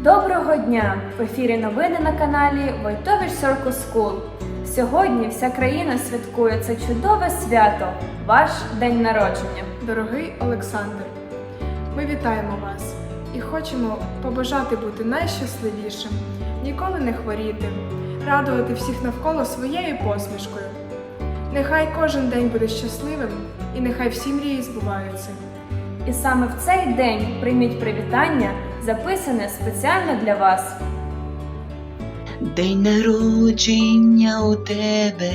Доброго дня! В ефірі новини на каналі Войтович Circle School. Сьогодні вся країна святкує це чудове свято ваш день народження. Дорогий Олександр, ми вітаємо вас і хочемо побажати бути найщасливішим, ніколи не хворіти, радувати всіх навколо своєю посмішкою. Нехай кожен день буде щасливим і нехай всі мрії збуваються. І саме в цей день прийміть привітання, записане спеціально для вас. День народження у тебе,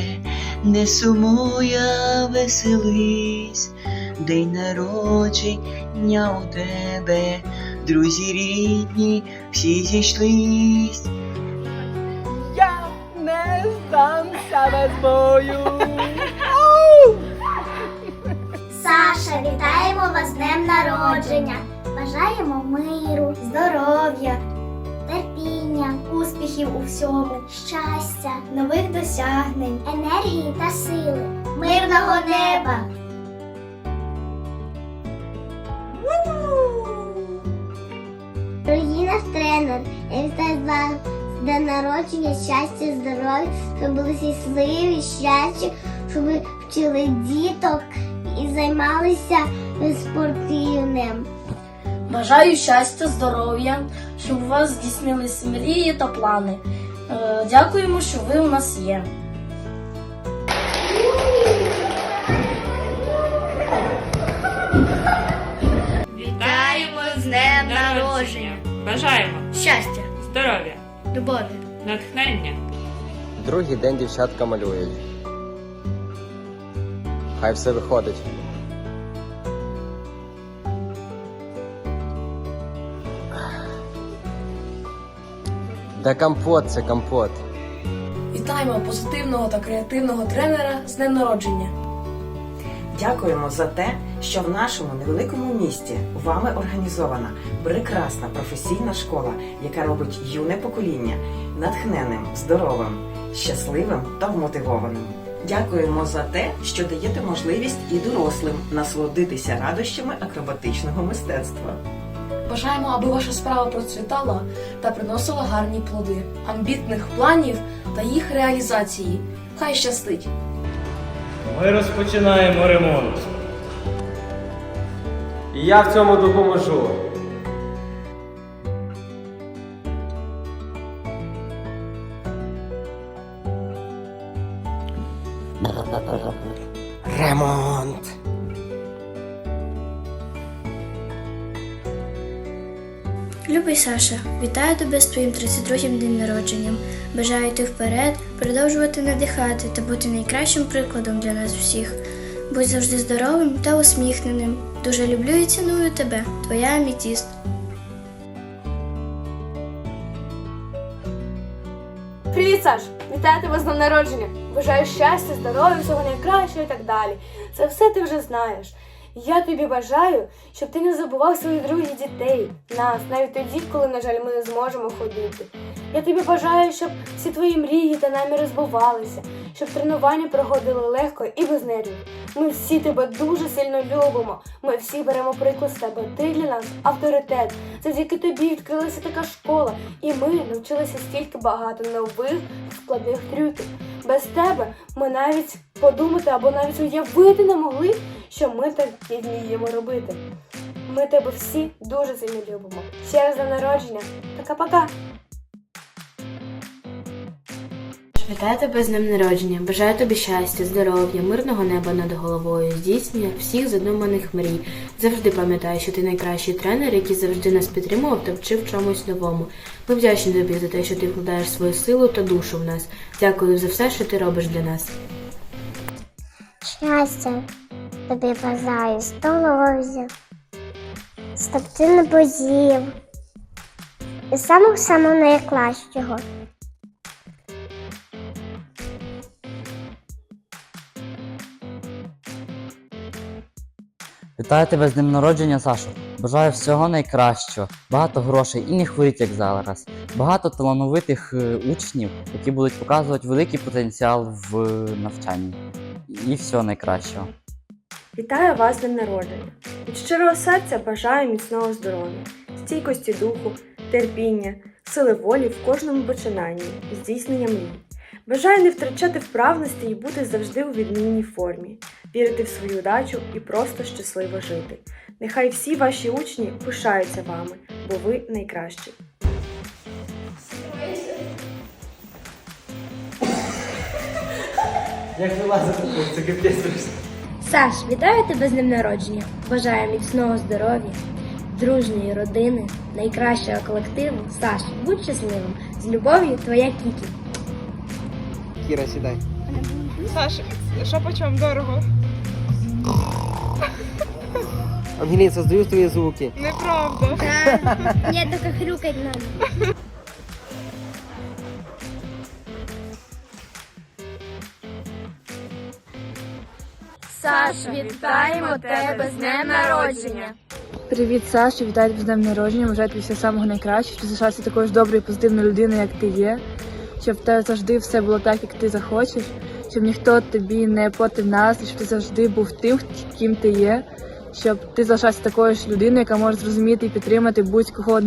не сумуй, а веселись. День народження у тебе, друзі рідні, всі зійшлись. Я не здамся бою. Саша, вітаємо вас з днем народження! Бажаємо миру, здоров'я, терпіння, успіхів у всьому, щастя, нових досягнень, енергії та сили, мирного неба! Дорогі наш тренер, я вітаю вас днем народження, щастя, здоров'я, щоб були щасливі, щастя, щоб ви вчили діток і займалися спортивним. Бажаю щастя, здоров'я, щоб у вас здійснились мрії та плани. Е, Дякуємо, що ви у нас є. Вітаємо з днем народження! Бажаємо Щастя, здоров'я, любові! натхнення. Другий день дівчатка малюють. Хай все виходить. Да компот це компот. Вітаємо позитивного та креативного тренера з днем народження. Дякуємо за те, що в нашому невеликому місті вами організована прекрасна професійна школа, яка робить юне покоління натхненним, здоровим, щасливим та вмотивованим. Дякуємо за те, що даєте можливість і дорослим насолодитися радощами акробатичного мистецтва. Бажаємо, аби ваша справа процвітала та приносила гарні плоди, амбітних планів та їх реалізації. Хай щастить! Ми розпочинаємо ремонт. І я в цьому допоможу. Ремонт. Любий Саша, вітаю тебе з твоїм 32-м днем народженням. Бажаю йти вперед, продовжувати надихати та бути найкращим прикладом для нас всіх. Будь завжди здоровим та усміхненим. Дуже люблю і ціную тебе, твоя амітіст. Привіт, Саш! Вітаю тебе з днем народження! Бажаю щастя, здоров'я, всього найкращого і так далі. Це все ти вже знаєш. Я тобі бажаю, щоб ти не забував своїх друзів дітей, нас, навіть тоді, коли, на жаль, ми не зможемо ходити. Я тобі бажаю, щоб всі твої мрії та наміри збувалися, щоб тренування проходили легко і без нервів. Ми всі тебе дуже сильно любимо. Ми всі беремо приклад з тебе. Ти для нас авторитет. Завдяки тобі відкрилася така школа, і ми навчилися стільки багато нових складних трюків. Без тебе ми навіть подумати або навіть уявити не могли, що ми так і вміємо робити. Ми тебе всі дуже сильно любимо. Ще раз на народження. Пока-пока! Вітаю тебе з днем народження. Бажаю тобі щастя, здоров'я, мирного неба над головою, здійснення всіх задуманих мрій. Завжди пам'ятаю, що ти найкращий тренер, який завжди нас підтримував та вчив чомусь новому. Ми вдячні тобі за те, що ти вкладаєш свою силу та душу в нас. Дякую за все, що ти робиш для нас. Щастя, щоб ти не бозів. І самого самого найкращого. Вітаю тебе з днем народження, Сашо. Бажаю всього найкращого, багато грошей і не хворіть, як зараз. багато талановитих е, учнів, які будуть показувати великий потенціал в навчанні. І всього найкращого. Вітаю вас з днем народження. Від щирого серця бажаю міцного здоров'я, стійкості духу, терпіння, сили волі в кожному починанні, здійснення мрій. Бажаю не втрачати вправності і бути завжди у відмінній формі, вірити в свою удачу і просто щасливо жити. Нехай всі ваші учні пишаються вами, бо ви найкращі. Як вилазити, це капець. Саш, вітаю тебе з днем народження. Бажаю міцного здоров'я, дружньої родини, найкращого колективу. Саш, будь щасливим. З любов'ю, твоя Кікі. Кіра, сідай. Саша, що по чому дорого? Ангелін, создаю твої звуки. Неправда. Ні, тільки хрюкать надо. Саша, вітаємо тебе з днем народження. Привіт, Саша, вітаю тебе з днем народження. Бажаю тобі всього самого найкращого, щоб залишався такою ж доброю і позитивною людиною, як ти є. Щоб в тебе завжди все було так, як ти захочеш, щоб ніхто тобі не потив нас, щоб ти завжди був тим, ким ти є, щоб ти залишався такою ж людиною, яка може зрозуміти і підтримати будь-кого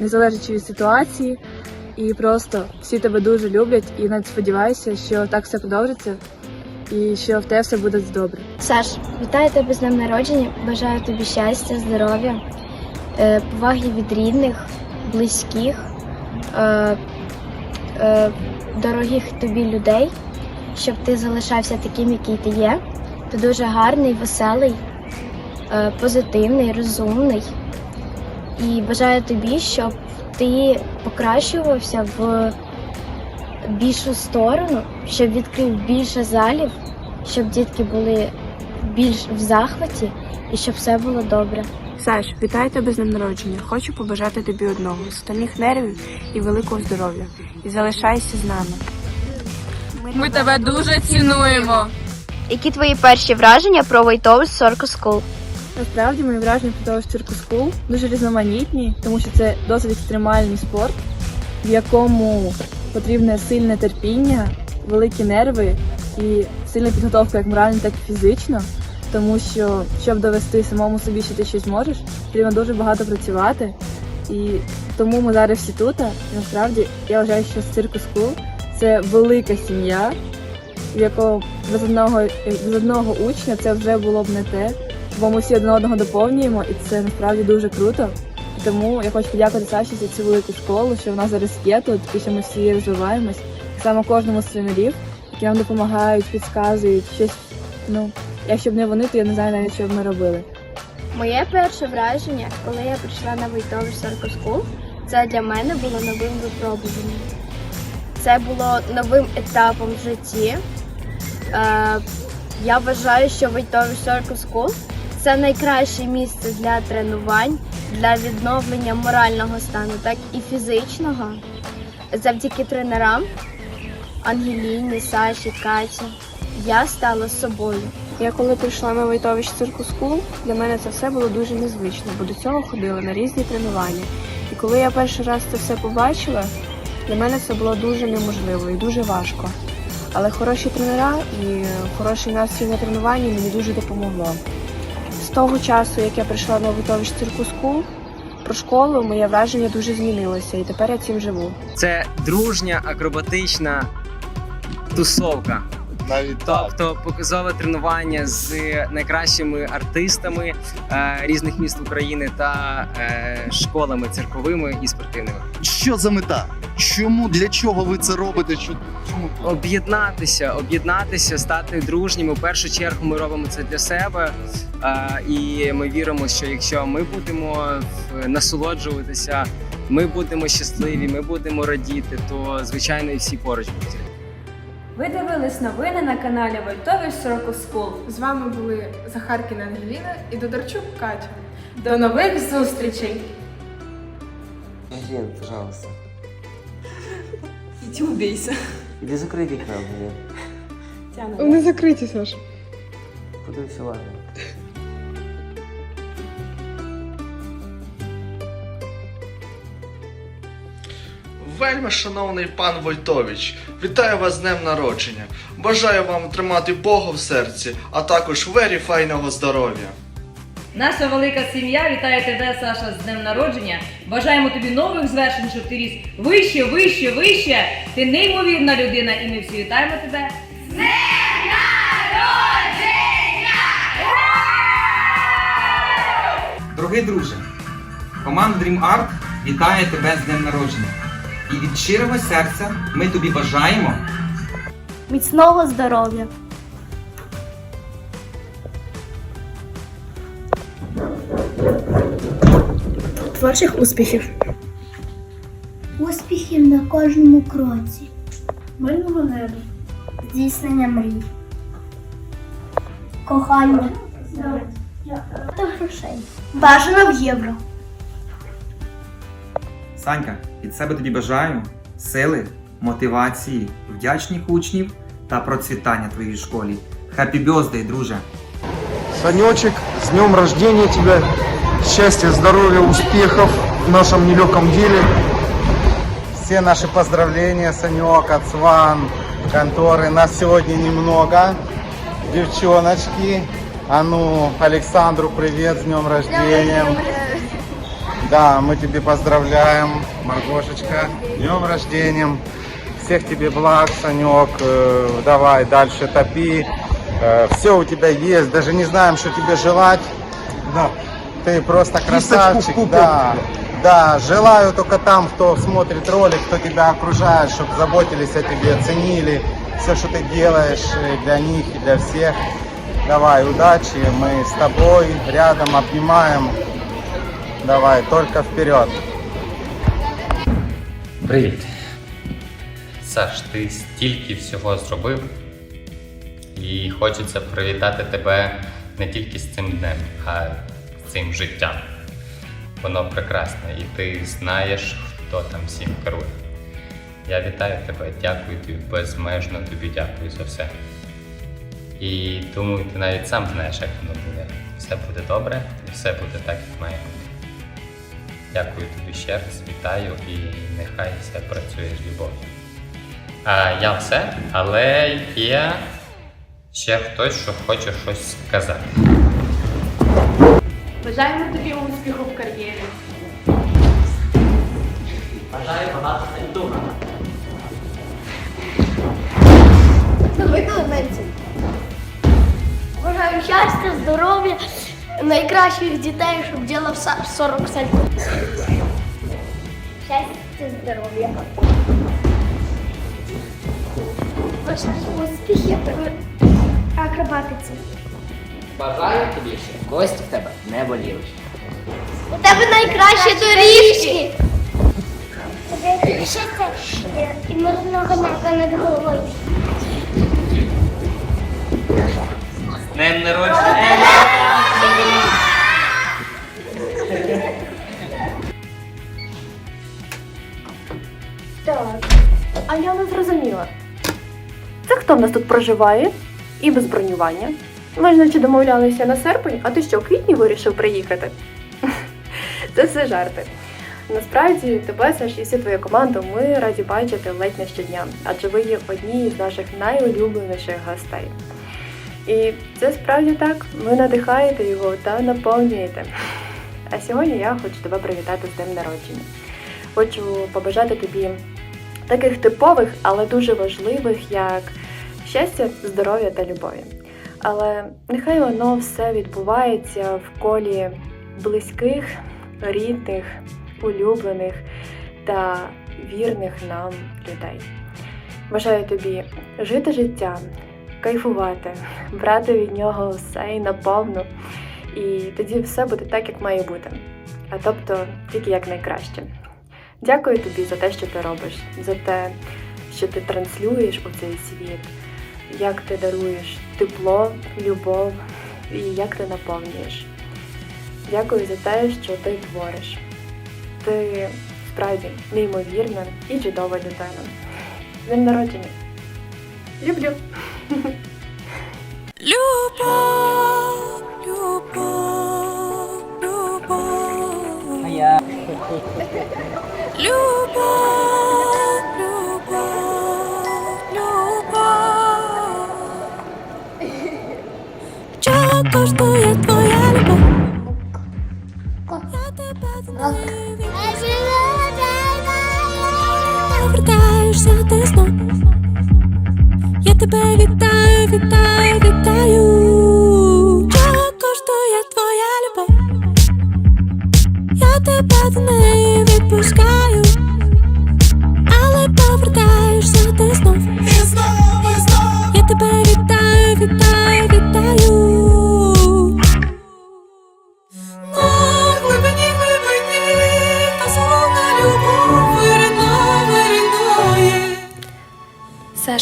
незалежно від ситуації. І просто всі тебе дуже люблять, і навіть сподіваюся, що так все продовжиться, і що в тебе все буде добре. Саш, вітаю тебе з днем народження. Бажаю тобі щастя, здоров'я, е, поваги від рідних, близьких, е, е, дорогих тобі людей, щоб ти залишався таким, який ти є. Ти дуже гарний, веселий, позитивний, розумний. І бажаю тобі, щоб ти покращувався в більшу сторону, щоб відкрив більше залів, щоб дітки були більш в захваті і щоб все було добре. Саш, вітаю тебе з днем народження. Хочу побажати тобі одного стальних нервів і великого здоров'я. І залишайся з нами. Ми тебе дуже цінуємо. Які твої перші враження про Войтович Сорко Скул? Насправді мої враження про того Circus School дуже різноманітні, тому що це досить екстремальний спорт, в якому потрібне сильне терпіння, великі нерви і сильна підготовка як морально, так і фізично. Тому що, щоб довести самому собі, що ти щось можеш, потрібно дуже багато працювати. І тому ми зараз всі тут. І насправді я вважаю, що Circus School – це велика сім'я, в якого без одного, без одного учня це вже було б не те бо ми всі один одного доповнюємо, і це насправді дуже круто. Тому я хочу подякувати Саші за цю велику школу, що в нас зараз є тут, і що ми всі розвиваємось. Само кожному з тренерів, які нам допомагають, підказують щось. Ну, якщо б не вони, то я не знаю навіть, що б ми робили. Моє перше враження, коли я прийшла на Войтович Сорко Скул, це для мене було новим випробуванням. Це було новим етапом в житті. Е, я вважаю, що Войтович Сорко Скул це найкраще місце для тренувань, для відновлення морального стану, так і фізичного. Завдяки тренерам Ангеліні, Саші, Каті я стала собою. Я коли прийшла на Войтович Circus School, для мене це все було дуже незвично, бо до цього ходила на різні тренування. І коли я перший раз це все побачила, для мене це було дуже неможливо і дуже важко. Але хороші тренера і хороший настрій на тренуванні мені дуже допомогло. Того часу, як я прийшла на Войтович Цирку Скул, про школу моє враження дуже змінилося, і тепер я цим живу. Це дружня акробатична тусовка. Навіть так. Тобто показове тренування з найкращими артистами е, різних міст України та е, школами цирковими і спортивними. Що за мета? Чому для чого ви це робите? Що чому Об'єднатися, об'єднатися, стати дружніми. У першу чергу ми робимо це для себе. Е, і ми віримо, що якщо ми будемо в- насолоджуватися, ми будемо щасливі, ми будемо радіти, то звичайно і всі поруч будуть. Ви дивились новини на каналі Войтович Сороко Скул. З вами були Захаркіна Ангеліна і Додарчук Катя. До нових зустрічей! Ангелін, пожалуйста. Іди убійся. Іди закрий вікна, Ангелін. Вони закриті, Саша. Подивися уважно. Вельми шановний пан Войтович, вітаю вас з днем народження. Бажаю вам тримати Бога в серці, а також вері файного здоров'я. Наша велика сім'я вітає тебе, Саша, з днем народження. Бажаємо тобі нових звершень, щоб ти ріс вище, вище, вище. Ти неймовірна людина, і ми всі вітаємо тебе. Дорогий друже, команда Dream Art вітає тебе з днем народження. І від щирого серця ми тобі бажаємо Міцного здоров'я. Творчих успіхів. Успіхів на кожному кроці. Мирного неба. Здійснення мрій. Кохання. Та грошей. Бажано в євро. Санька, від себе тобі бажаю сили, мотивації, вдячних учнів та процвітання твоїй школі. Happy birthday, друже! Санечек, с днем рождения тебя. Счастья, здоровья, успехов в нашем нелегком деле. Все наши поздравления, Санек, Ацван, конторы. Нас сегодня немного. Девчоночки. А ну, Александру привет, с днем рождения. Да, мы тебе поздравляем, Маргошечка, днем рождения. Всех тебе благ, Санек. Э, Давай дальше топи. Все у тебя есть, даже не знаем, что тебе желать. Да. Ты просто красавчик, да. Да, желаю только там, кто смотрит ролик, кто тебя окружает, чтобы заботились о тебе, ценили все, что ты делаешь и для них и для всех. Давай, удачи, мы с тобой рядом обнимаем. Давай, только вперед. Привіт. Саш, ти стільки всього зробив. І хочеться привітати тебе не тільки з цим днем, а з цим життям. Воно прекрасне, і ти знаєш, хто там всім керує. Я вітаю тебе, дякую тобі, безмежно тобі дякую за все. І думаю, ти навіть сам знаєш, як воно буде. Все буде добре і все буде так, як має. Дякую тобі ще раз, вітаю і нехай все працює з любов'ю. А я все, але є ще хтось, що хоче щось сказати. Бажаємо тобі успіху в кар'єрі. Бажаю багато елементів. Бажаю щастя, здоров'я, найкращих дітей, щоб ділав 40 сальто. Щастя, здоров'я. Бажаю успіхів в акробатиці. Бажаю тобі, щоб кості в тебе не боліли. У тебе найкращі доріжки. Щастя і мирного неба над головою. З днем народження! Нас тут проживає? І без бронювання. Ми ж наче домовлялися на серпень, а ти що, в квітні вирішив приїхати? Це все жарти. Насправді тебе, Саш, і всю твою команду ми раді бачити ледь не щодня, адже ви є одні з наших найулюбленіших гостей. І це справді так, ви надихаєте його та наповнюєте. А сьогодні я хочу тебе привітати з днем народження. Хочу побажати тобі таких типових, але дуже важливих, як щастя, здоров'я та любові. Але нехай воно все відбувається в колі близьких, рідних, улюблених та вірних нам людей. Бажаю тобі жити життя, кайфувати, брати від нього все і наповну. І тоді все буде так, як має бути. А тобто тільки як найкраще. Дякую тобі за те, що ти робиш, за те, що ти транслюєш у цей світ, як ти даруєш тепло, любов і як ти наповнюєш. Дякую за те, що ти твориш. Ти справді неймовірна і чудова людина. З Днем народження. Люблю. Любов,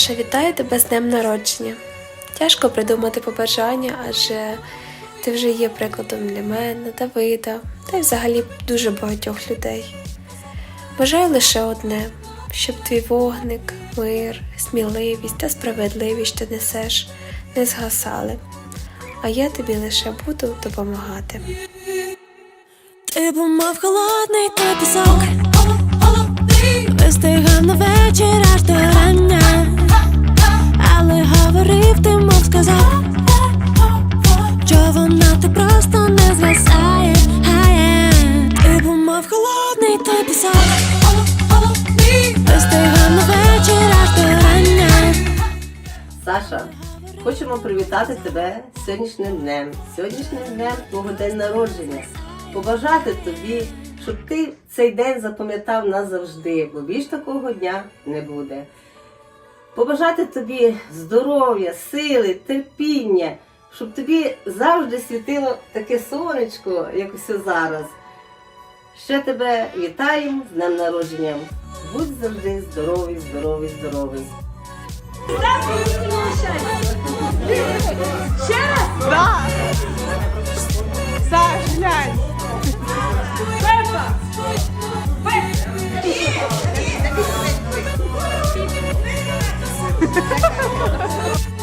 Саша, вітаю тебе з днем народження. Тяжко придумати побажання, адже ти вже є прикладом для мене, Давида та й взагалі дуже багатьох людей. Бажаю лише одне, щоб твій вогник, мир, сміливість та справедливість, що несеш, не згасали, а я тобі лише буду допомагати. Ти був мов холодний та пісок Вистигав на вечір аж до рання говорив ти, мов сказав Що вона так просто не згасає. Ти був мов холодний та пісок Вистигав на вечір аж до рання Саша, хочемо привітати тебе сьогоднішнім днем, сьогоднішнім днем твого день народження. Побажати тобі, щоб ти цей день запам'ятав назавжди, бо більш такого дня не буде. Побажати тобі здоров'я, сили, терпіння, щоб тобі завжди світило таке сонечко, як ось зараз. Ще тебе вітаємо з днем народження. Будь завжди здоровий, здоровий, здоровий.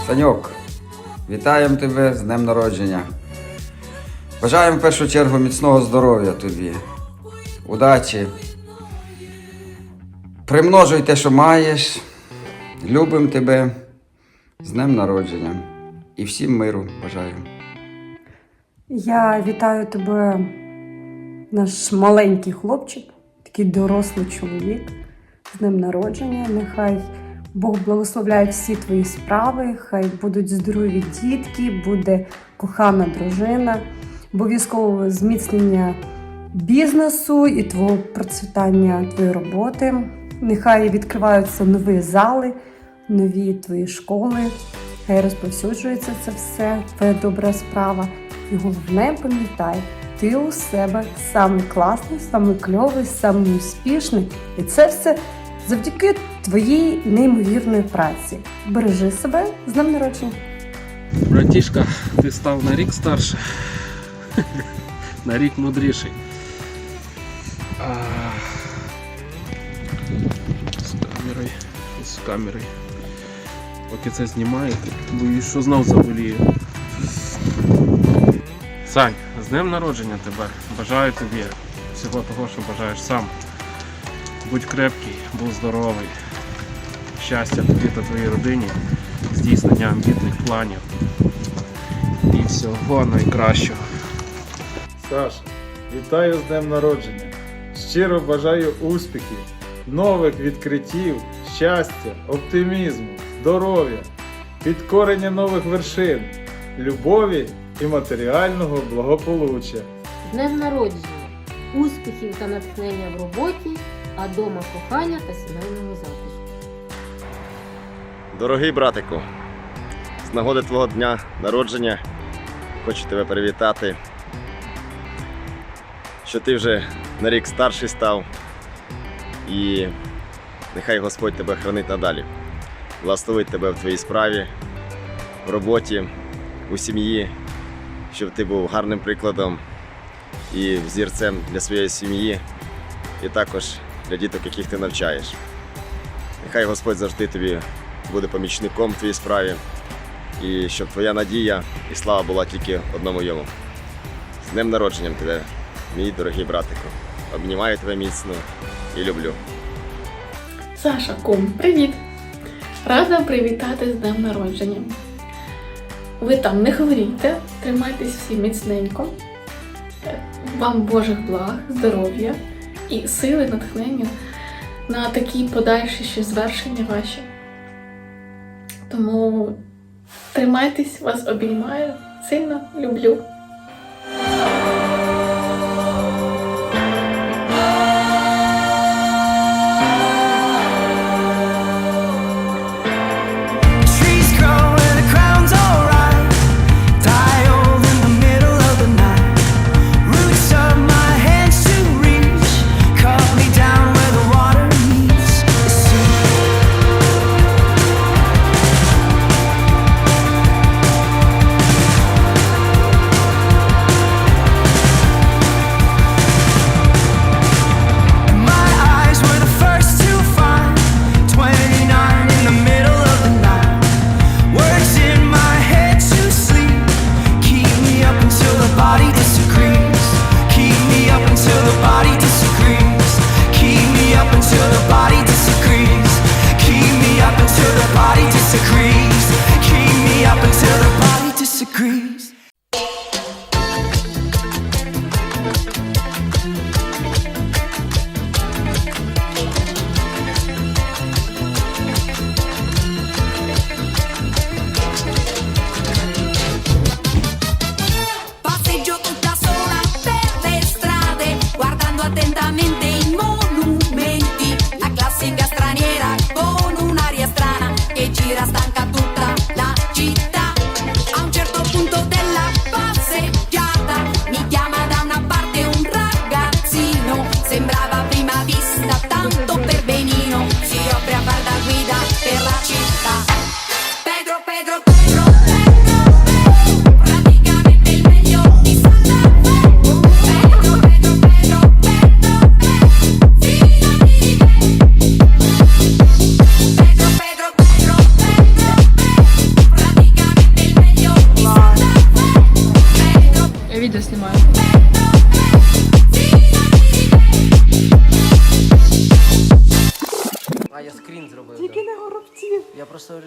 Саньок, вітаємо тебе з днем народження. Бажаємо в першу чергу міцного здоров'я тобі, удачі. Примножуй те, що маєш. Любимо тебе з днем народження. І всім миру бажаю. Я вітаю тебе, наш маленький хлопчик, такий дорослий чоловік з днем народження. Нехай Бог благословляє всі твої справи, хай будуть здорові дітки, буде кохана дружина, обов'язково зміцнення бізнесу і твого процвітання твоєї роботи. Нехай відкриваються нові зали, нові твої школи. Хай розповсюджується це все, твоя добра справа. І головне пам'ятай, ти у себе самий класний, самий кльовий, самий успішний. І це все завдяки твоїй неймовірної праці. Бережи себе з днем народження. Братішка, ти став на рік старше, на рік мудріший. З камерою, з камерою. Поки це знімаю, боюсь, що знов заболію. Сань, з днем народження тебе. Бажаю тобі всього того, що бажаєш сам. Будь крепкий, будь здоровий. Щастя тобі та твоїй родині, здійснення амбітних планів і всього найкращого. Саша, вітаю з днем народження. Щиро бажаю успіхів, нових відкриттів, щастя, оптимізму, здоров'я, підкорення нових вершин, любові і матеріального благополуччя. З днем народження, успіхів та натхнення в роботі, а дома кохання та сімейного. Дорогий братику, з нагоди твого дня народження хочу тебе привітати, що ти вже на рік старший став і нехай Господь тебе хранить надалі. Благословить тебе в твоїй справі, в роботі, у сім'ї, щоб ти був гарним прикладом і взірцем для своєї сім'ї, і також для діток, яких ти навчаєш. Нехай Господь завжди тобі буде помічником в твоїй справі, і щоб твоя надія і слава була тільки одному йому. З днем народженням тебе, мій дорогий братику. Обнімаю тебе міцно і люблю. Саша Кум, привіт! Рада привітати з днем народження. Ви там не хворійте, тримайтесь всі міцненько. Вам Божих благ, здоров'я і сили, натхнення на такі подальші ще звершення ваші. Тому тримайтесь, вас обіймаю. Сильно люблю.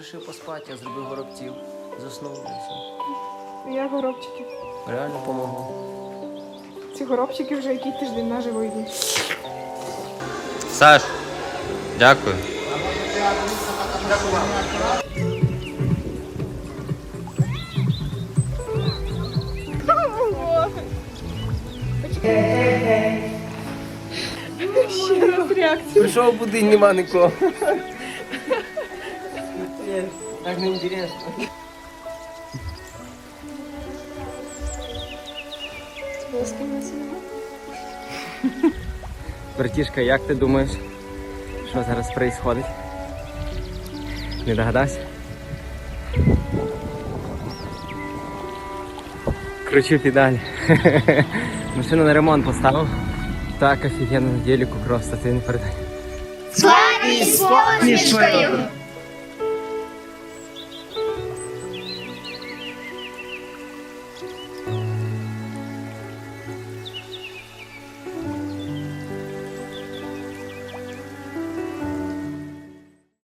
вирішив поспати, я зробив горобців. Заснув. Я горобчики. Реально помогло. Ці горобчики вже який тиждень наживо йдуть. Саш, дякую. Ще раз реакція. Прийшов будинок, нема нікого. Нет, так неинтересно. Братішка, як ти думаєш, що зараз происходить? Не догадався? Кручу педаль. Машину на ремонт поставив. Так офігенно на деліку просто ти не передай. Славі з!